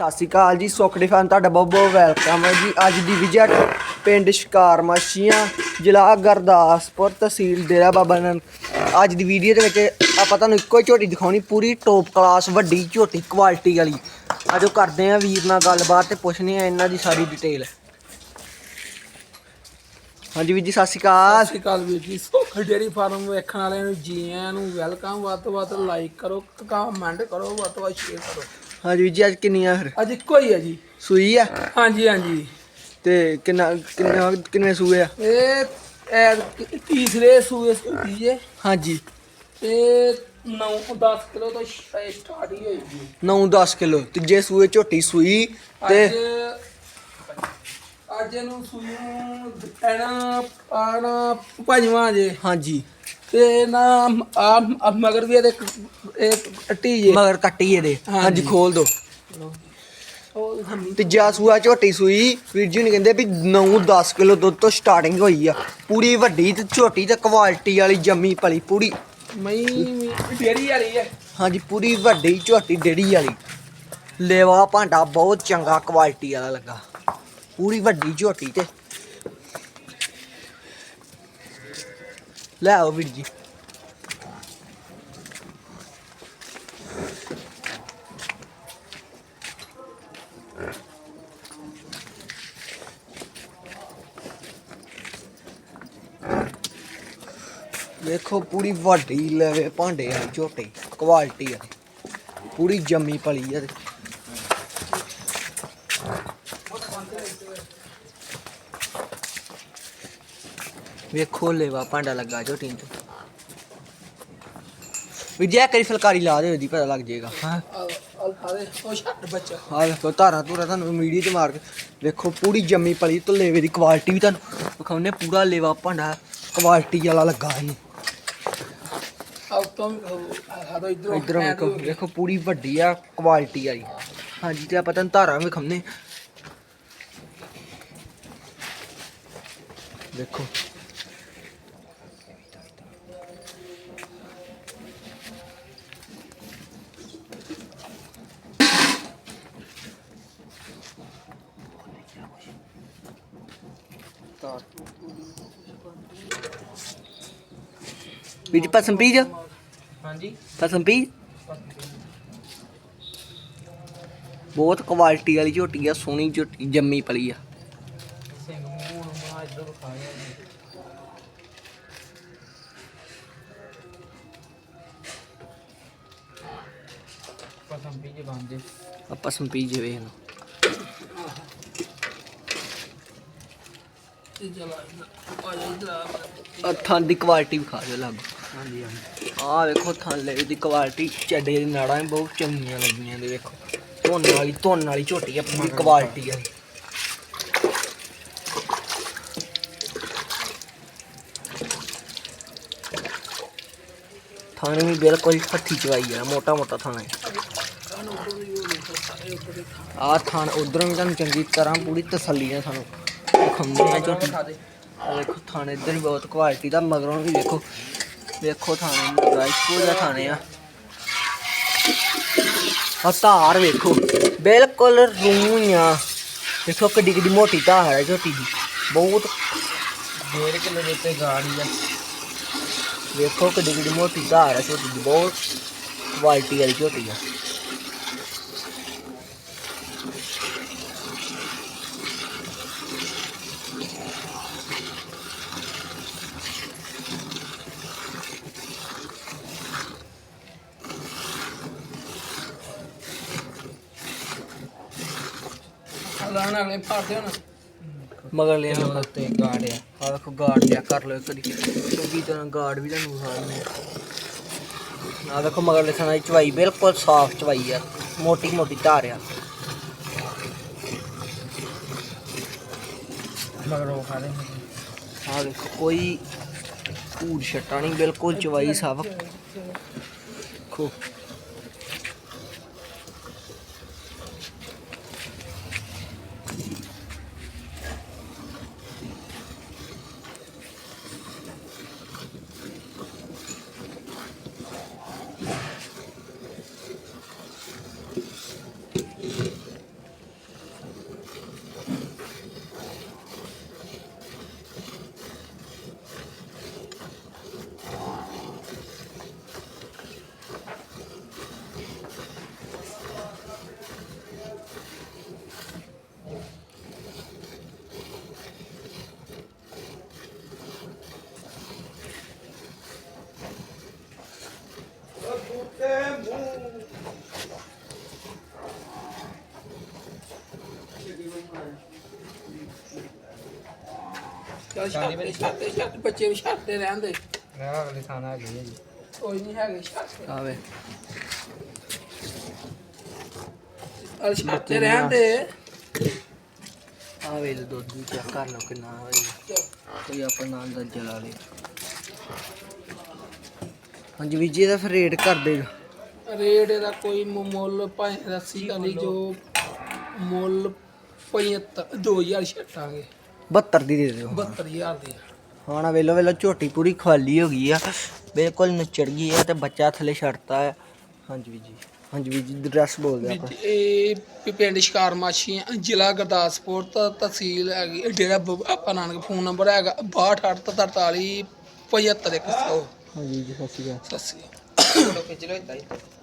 ਸਤਿ ਸ਼੍ਰੀ ਅਕਾਲ ਜੀ ਸੁਖੜੀ ਫੈਨ, ਤੁਹਾਡਾ ਬਹੁਤ ਬਹੁਤ ਵੈਲਕਮ ਹੈ ਜੀ। ਅੱਜ ਦੀ ਵਿਜਿਟ ਪਿੰਡ ਸ਼ਿਕਾਰ ਮਾਸ਼ੀਆਂ ਜ਼ਿਲ੍ਹਾ ਗੁਰਦਾਸਪੁਰ ਤਹਿਸੀਲ ਡੇਰਾ ਬਾਬਾ ਨਾਨਕ ਅੱਜ ਦੀ ਵੀਡੀਓ ਦੇ ਵਿੱਚ ਆਪਾਂ ਤੁਹਾਨੂੰ ਇੱਕੋ ਹੀ ਝੋਟੀ ਦਿਖਾਉਣੀ, ਪੂਰੀ ਟੌਪ ਕਲਾਸ ਵੱਡੀ ਝੋਟੀ ਕੁਆਲਿਟੀ ਵਾਲੀ। ਆਜੋ ਕਰਦੇ ਆ ਵੀਰ ਨਾਲ ਗੱਲਬਾਤ ਤੇ ਪੁੱਛਦੇ ਆ ਇਹਨਾਂ ਦੀ ਸਾਰੀ ਡਿਟੇਲ ਹਾਂਜੀ ਵੀਰ ਜੀ, ਸਤਿ ਸ਼੍ਰੀ ਅਕਾਲ। ਸਤਿ ਸ਼੍ਰੀ ਅਕਾਲ ਵੀਰ ਜੀ, ਸੁਖ ਡੇਰੀ ਫਾਰਮ ਵੇਖਣ ਵਾਲਿਆਂ ਨੂੰ ਜੀ ਆਇਆਂ ਨੂੰ, ਵੈਲਕਮ, ਵੱਧ ਤੋਂ ਵੱਧ ਲਾਈਕ ਕਰੋ ਕਮੈਂਟ ਕਰੋ, ਵੱਧ ਤੋਂ ਵੱਧ ਸ਼ੇਅਰ ਕਰੋ। ਹਾਂਜੀ ਵੀਰ ਜੀ ਅੱਜ ਕਿੰਨੀਆਂ ਫਿਰ? ਅੱਜ ਇੱਕੋ ਹੀ ਹੈ ਜੀ। ਸੂਈ ਆ? ਹਾਂਜੀ ਹਾਂਜੀ। ਤੇ ਕਿੰਨਾ ਕਿੰਨਾ ਕਿੰਨੇ ਸੂਏ ਆ? ਇਹ ਇਹ ਤੀਸਰੇ ਸੂਏ ਸੁਤੀ ਜੇ। ਹਾਂਜੀ। ਤੇ 9 10 ਕਿਲੋ ਤੋਂ ਸਟਾਰਟ ਹੀ ਹੋਈ ਜੀ। 9-10 ਕਿਲੋ। ਤੀਜੇ ਸੂਏ ਝੋਟੀ ਸੂਈ ਤੇ ਅੱਜ ਇਹਨੂੰ ਸੂਈ ਨੂੰ ਐਨਾ ਆਣਾ ਪੰਜਵਾਂ ਜੇ। ਹਾਂਜੀ। ਤੇ ਨਾ ਆ ਆ ਮਗਰ ਵੀ ਇਹਦੇ ਇੱਕ- ਇਹ ਅੱਟੀ ਜੇ ਮਗਰ ਕੱਟੀ ਇਹਦੇ। ਹਾਂਜੀ। ਖੋਲ ਦੋ। ਉਹ ਹਮੀ ਤੀਜਾ ਸੂਆ ਝੋਟੀ ਸੂਈ। ਵੀਰ ਜੀ ਨੇ ਕਹਿੰਦੇ ਵੀ 9-10 ਕਿਲੋ ਦੁੱਧ ਤੋਂ ਸਟਾਰਟਿੰਗ ਹੋਈ ਆ। ਪੂਰੀ ਵੱਡੀ ਤੇ ਝੋਟੀ ਤੇ ਕੁਆਲਿਟੀ ਵਾਲੀ ਜੰਮੀ ਪਲੀ ਪੂਰੀ ਮਈ ਡੇਰੀ ਵਾਲੀ ਹੈ। ਹਾਂਜੀ ਪੂਰੀ ਵੱਡੀ ਝੋਟੀ ਡੇੜੀ ਵਾਲੀ। ਲੇਵਾ ਭਾਂਡਾ ਬਹੁਤ ਚੰਗਾ ਕੁਆਲਿਟੀ ਵਾਲਾ ਲੱਗਾ। ਪੂਰੀ ਵੱਡੀ ਝੋਟੀ ਤੇ। ਲੈ ਆਓ ਵੀਰ ਜੀ। ਵੇਖੋ ਪੂਰੀ ਵੱਡੀ ਲਵੇ ਭਾਂਡੇ ਵਾਲੀ ਝੋਟੀ ਕੁਆਲਿਟੀ ਆ ਪੂਰੀ ਜੰਮੀ ਪਲੀ ਆ ਵੇਖੋ ਲੈਵਾ ਭਾਂਡਾ ਲੱਗਾ ਝੋਟੀ ਨੂੰ ਵਿਜੇ ਕਰੀ ਫਲਕਾਰੀ ਲਾ ਦੇ ਉਹਦੀ ਪਤਾ ਲੱਗ ਜਾਏਗਾ। ਹਾਂ। ਅਲਫਾਦੇ ਉਹ ਛੱਡ ਬੱਚਾ। ਆ ਵੇਖੋ ਧਾਰਾਂ ਧੂਰਾ ਤੁਹਾਨੂੰ ਮੀਡੀਆ 'ਚ ਮਾਰ ਕੇ ਵੇਖੋ ਪੂਰੀ ਜੰਮੀ ਪਲੀ ਤੋਂ ਲੇਵੇ ਦੀ ਕੁਆਲਿਟੀ ਵੀ ਤੁਹਾਨੂੰ ਵਿਖਾਉਨੇ ਪੂਰਾ ਲੇਵਾ ਭਾਂਡਾ ਕੁਆਲਿਟੀ ਵਾਲਾ ਲੱਗਾ ਇਹਨੂੰ ਤੋਂ ਇਧਰੋਂ ਵੇਖੋ ਵੇਖੋ ਪੂਰੀ ਵੱਡੀ ਆ ਕੁਆਲਿਟੀ ਵਾਲੀ। ਹਾਂਜੀ ਤੇ ਆਪਾਂ ਤੁਹਾਨੂੰ ਧਾਰਾਂ ਵਿਖਾਉਨੇ ਦੇਖੋ। ਜੀ ਪਸੰਦ ਪੀਜ? ਹਾਂਜੀ। ਪਸੰਦ ਪੀਜ? ਬਹੁਤ ਕੁਆਲਿਟੀ ਵਾਲੀ ਝੋਟੀ ਆ ਸੋਹਣੀ ਝੋਟੀ ਜੰਮੀ ਪਲੀ ਆ। ਸਿੰਘ ਮੂੰਹ ਮਾ ਇਧਰੋਂ ਖਾਇਆ ਜੀ ਪਸੰਦ ਵੀ ਜੇ ਬੰਦੇ ਆਪਾਂ ਸੰਪੀਜ ਵੇਖ ਲਓ। ਤੇ ਚਲਾ ਆ ਜਾ ਇਧਰ ਆ ਆਹ ਥਣ ਦੀ ਕੁਆਲਿਟੀ ਵਿਖਾ ਦਿਓ ਲੱਗ ਹਾਂਜੀ ਹਾਂਜੀ। ਆਹ ਵੇਖੋ ਥਣ ਲੈ ਦੀ ਕੁਆਲਿਟੀ ਚੱਡੇ ਦੀ ਨਾੜਾਂ ਵੀ ਬਹੁਤ ਚੰਗੀਆਂ ਲੱਗੀਆਂ ਨੇ ਵੇਖੋ। ਧੁੰਨ ਵਾਲੀ ਧੁੰਨ ਵਾਲੀ ਝੋਟੀ ਆ ਪੂਰੀ ਕੁਆਲਿਟੀ ਆ। ਥਣ ਵੀ ਬਿਲਕੁਲ ਹੱਥੀ ਚਵਾਈ ਆ ਮੋਟਾ ਮੋਟਾ ਥਣ ਹੈ ਆਹ ਥਣ ਉਧਰੋਂ ਵੀ ਤੁਹਾਨੂੰ ਚੰਗੀ ਤਰ੍ਹਾਂ ਪੂਰੀ ਤਸੱਲੀ ਨਾਲ ਸਾਨੂੰ ਖੰਮੇ ਆ ਝੋਟੀ ਆਹ ਵੇਖੋ ਥਾਣੇ ਇੱਧਰ ਵੀ ਬਹੁਤ ਕੁਆਲਿਟੀ ਦਾ, ਮਗਰੋਂ ਵੀ ਦੇਖੋ। ਵੇਖੋ ਥਾਣੇ ਦਾ ਇੱਕੋ ਜਿਹਾ ਥਾਣੇ ਆ। ਆ ਧਾਰ ਵੇਖੋ। ਬਿਲਕੁਲ ਰੂਈਆਂ ਦੇਖੋ ਕਿੱਡੀ ਕਿੱਡੀ ਮੋਟੀ ਧਾਰ ਹੈ ਝੋਟੀ ਦੀ। ਬਹੁਤ ਡੇਢ ਕਿਲੋ ਦੇ ਉੱਤੇ ਗਾੜੀ ਆ। ਵੇਖੋ ਕਿੱਡੀ ਕਿੱਡੀ ਮੋਟੀ ਧਾਰ ਹੈ ਝੋਟੀ ਦੀ। ਬਹੁਤ ਕੁਆਲਿਟੀ ਵਾਲੀ ਝੋਟੀ ਆ। ਲਾਣ ਵਾਲੇ ਫਾੜਦੇ ਹੁਣ ਮਗਰ ਲੈ ਲਓ ਉੱਤੇ ਗਾੜਿਆ ਆ। ਵੇਖੋ ਗਾਰਡ ਲਿਆ ਕਰ ਲਓ ਇੱਕ ਵਾਰੀ। ਚੰਗੀ ਤਰ੍ਹਾਂ ਗਾਰਡ ਵੀ ਤੁਹਾਨੂੰ ਵਿਖਾ ਦਿੰਦੇ ਆ। ਵੇਖੋ ਮਗਰ ਲਿਖਣਾ ਦੀ ਚਵਾਈ ਬਿਲਕੁਲ ਸਾਫ਼ ਚਵਾਈ ਆ। ਮੋਟੀ ਮੋਟੀ ਧਾਰ ਆ। ਮਗਰ ਉਹ ਖਾਦੇ ਆ ਵੇਖੋ ਕੋਈ ਧੂੜ ਛੱਟਾ ਨਹੀਂ ਬਿਲਕੁਲ ਚਵਾਈ ਸਾਫ਼। ਖੋ। ਚੱਲ ਛੱਡਦੇ ਛੱਡਦੇ ਛੱਡ ਬੱਚੇ ਵੀ ਛੱਡਦੇ ਰਹਿੰਦੇ ਮੈਂ ਅਗਲੇ ਥਾਣਾ ਆ ਗਈ ਹੈ ਜੀ। ਕੋਈ ਨਹੀਂ ਹੈਗੇ ਛੱਡਦੇ ਆਵੇ। ਚੱਲ ਛੱਡਦੇ ਰਹਿੰਦੇ ਆਵੇ ਦੁੱਧ ਵੀ ਚੈੱਕ ਕਰ ਲਓ ਕਿੰਨਾ ਹੋਏਗਾ ਕੋਈ ਆਪਾਂ ਨਾਲ ਦਾ ਜਲਾ ਲੇ ਹਾਂਜੀ ਵੀਰ ਜੀ ਇਹਦਾ ਫਿਰ ਰੇਟ ਕਰ ਦੇਗਾ ਰੇਟ ਇਹਦਾ ਕੋਈ ਮੁੱਲ ਭਾਵੇਂ ਰੱਸੀ ਕਰੀ ਜੋ ਮੁੱਲ 75 2000 ਛੱਟਾਂਗੇ 72 ਦੀ ਦੇ ਦਿਓ। 72000 ਦੀ। ਹਾਂ ਨਾ ਵੇਲੋ ਵੇਲੋ ਝੋਟੀ ਪੂਰੀ ਖਾਲੀ ਹੋ ਗਈ ਆ। ਬਿਲਕੁਲ ਨਚੜ ਗਈ ਆ ਤੇ ਬੱਚਾ ਥੱਲੇ ਛੱਡਤਾ ਆ। ਹਾਂਜੀ ਵੀਰ ਜੀ ਹਾਂਜੀ ਵੀਰ ਜੀ ਡਰੈਸ ਬੋਲਦੇ ਆਪਾਂ। ਵਿੱਚ ਇਹ ਵੀ ਪਿੰਡ ਸ਼ਿਕਾਰ ਮਾਛੀਆਂ ਜ਼ਿਲ੍ਹਾ ਗੁਰਦਾਸਪੁਰ ਤਾਂ ਤਹਿਸੀਲ ਹੈਗੀ ਡੇਰਾ ਬਾਬਾ ਆਪਾਂ ਨਾਨਕ ਫੋਨ ਨੰਬਰ ਹੈਗਾ 6243 75 100 ਹਾਂਜੀ ਜੀ ਸਤਿ ਸ਼੍ਰੀ ਅਕਾਲ। ਸਤਿ ਸ਼੍ਰੀ